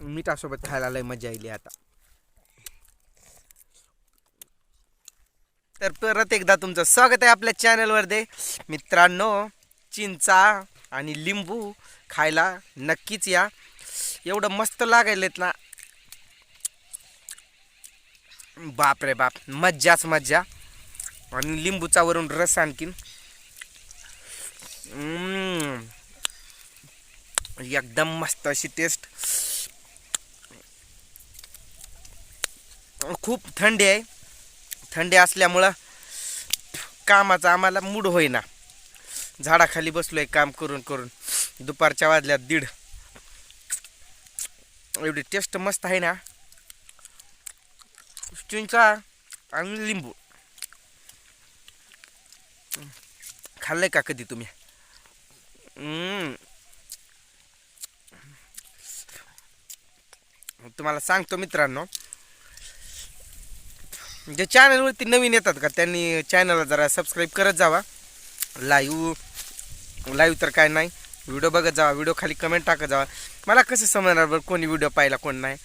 मिठासोबत खायला लय मजा येईल आता. तर परत एकदा तुमचं स्वागत आहे आपल्या चॅनलवर दे मित्रांनो चिंचा आणि लिंबू खायला नक्कीच या. एवढं मस्त लागायलेत ना. बाप रे बाप मज्जाच मज्जा. आणि लिंबूचा वरून रस आणखीन. एकदम मस्त अशी टेस्ट खूप थंडी आहे. थंडी असल्यामुळं कामाचा आम्हाला मूड होईना. झाडाखाली बसलो आहे काम करून करून. दुपारच्या वाजल्यात दीड. एवढी टेस्ट मस्त आहे ना. चिंचा आणि लिंबू. खाल्लंय का कधी तुम्ही? तुम्हाला सांगतो मित्रांनो. जे चॅनलवरती नवीन येतात का त्यांनी चॅनलला जरा सबस्क्राईब करत जावा. लाईव्ह लाईव्ह तर काय नाही. व्हिडिओ बघत जावा व्हिडिओ खाली कमेंट टाकत जावा. मला कसं समजणार बरं कोणी व्हिडिओ पाहिला कोण नाही?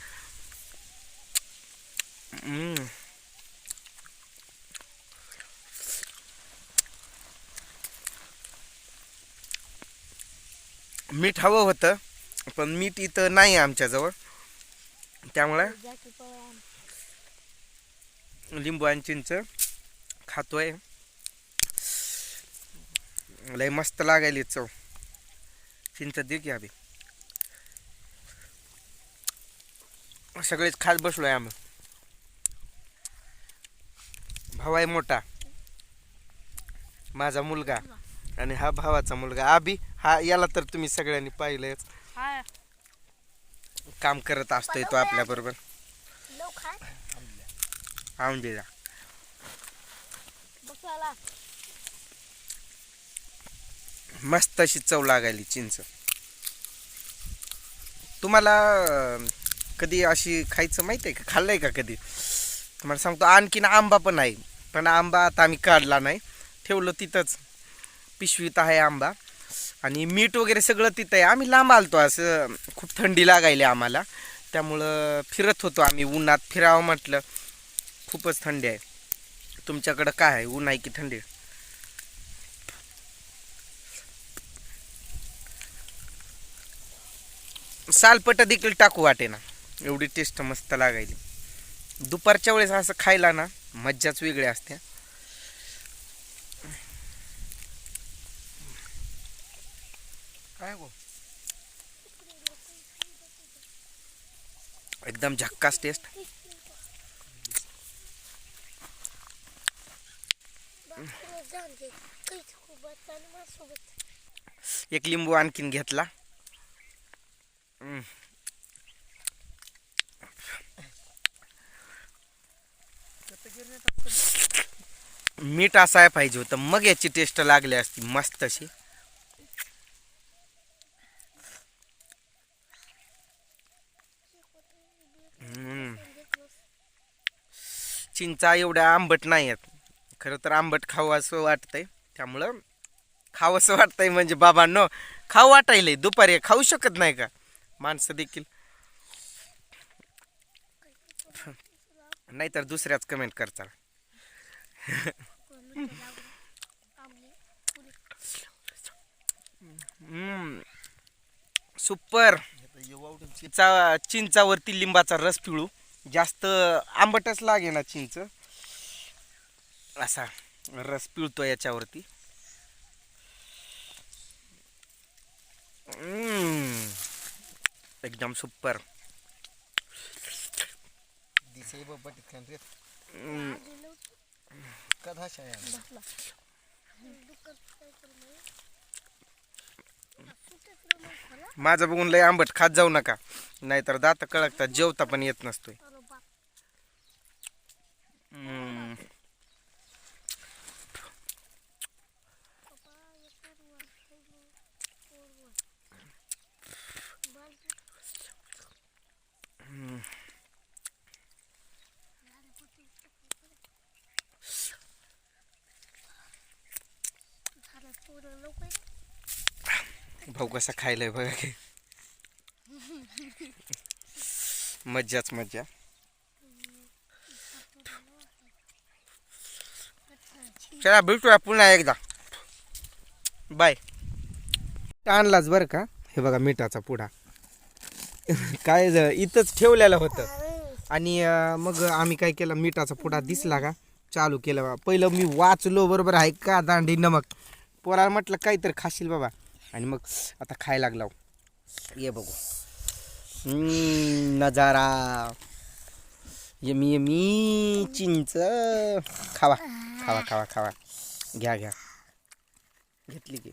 मीठ हवं होतं पण मीठ इथं नाही आहे आमच्याजवळ. त्यामुळे लिंबू आणि चिंच खातोय. लय मस्त लागायली चव. चिंच दे की अभि सगळेच खात बसलोय आम्ही. भाऊ आहे मोठा. माझा मुलगा. आणि हा भावाचा मुलगा. आबी हा याला तर तुम्ही सगळ्यांनी पाहिलंय काम करत असतोय तो आपल्या बरोबर. लोक खा आंबेला बसायला. मस्त अशी चव लागायली चिंच. तुम्हाला कधी अशी खायचं माहिती आहे का? खाल्लंय का कधी? तुम्हाला सांगतो आणखीन आंबा पण आहे. पण आंबा आता आम्ही काढला नाही. ठेवलं तिथंच. पिशवीत आहे आंबा. आणि मीठ वगैरे सगळं तिथं आहे. आम्ही लांब आलतो असं. खूप थंडी लागायली आम्हाला. त्यामुळं फिरत होतो आम्ही. उन्हात फिरावं म्हटलं. खूपच थंडी आहे. तुमच्याकडं काय आहे? ऊन आहे की थंडी? सालपट देखील टाकू वाटे ना. एवढी टेस्ट मस्त लागायली. दुपारच्या वेळेस असं खायला ना मज्जाच वेगळी असते. काय गो? एकदम झक्कास टेस्ट एक लिंबू आणखीन घेतला. मीठ असाय पाहिजे होतं. मग याची टेस्ट लागली असती मस्त अशी. चिंचा एवढ्या आंबट नाही आहेत खरं तर आंबट खावं असं वाटतंय. त्यामुळं खावं असं वाटतंय म्हणजे बाबांनो खाऊ वाटायलंय. दुपारी खाऊ शकत नाही का? माणसं देखील. नाहीतर दुसऱ्याच कमेंट करतात सुपर. चिंचावरती लिंबाचा रस पिळू. जास्त आंबटच लागे ना चिंच. असा रस पिळतो याच्यावरती. हम्म. एकदम सुपर. दिसे बट खान रे. कधा शाया माझं बघून लय आंबट खात जाऊ नका. नाहीतर दात कळकतात जेवता पण येत नसतोय. भाऊ कसा खायलाय बघा की. मज्जाच मज्जा. चला भेटूया पुन्हा एकदा. बाय. आणलाच बरं का? हे बघा मिठाचा पुडा. काय इथंच ठेवलेलं होतं. आणि मग आम्ही काय केलं? मिठाचा पुडा दिसला का? चालू केलं. बा पहिलं मी वाचलो बरोबर आहे का? दांडी नमक. पोराला म्हटलं काहीतरी खाशील बाबा. आणि मग आता खायला लागला हो. ये बघू. नजारा. यमी यमी चिंच. खावा खावा खावा खावा. घ्या घ्या. घेतली की.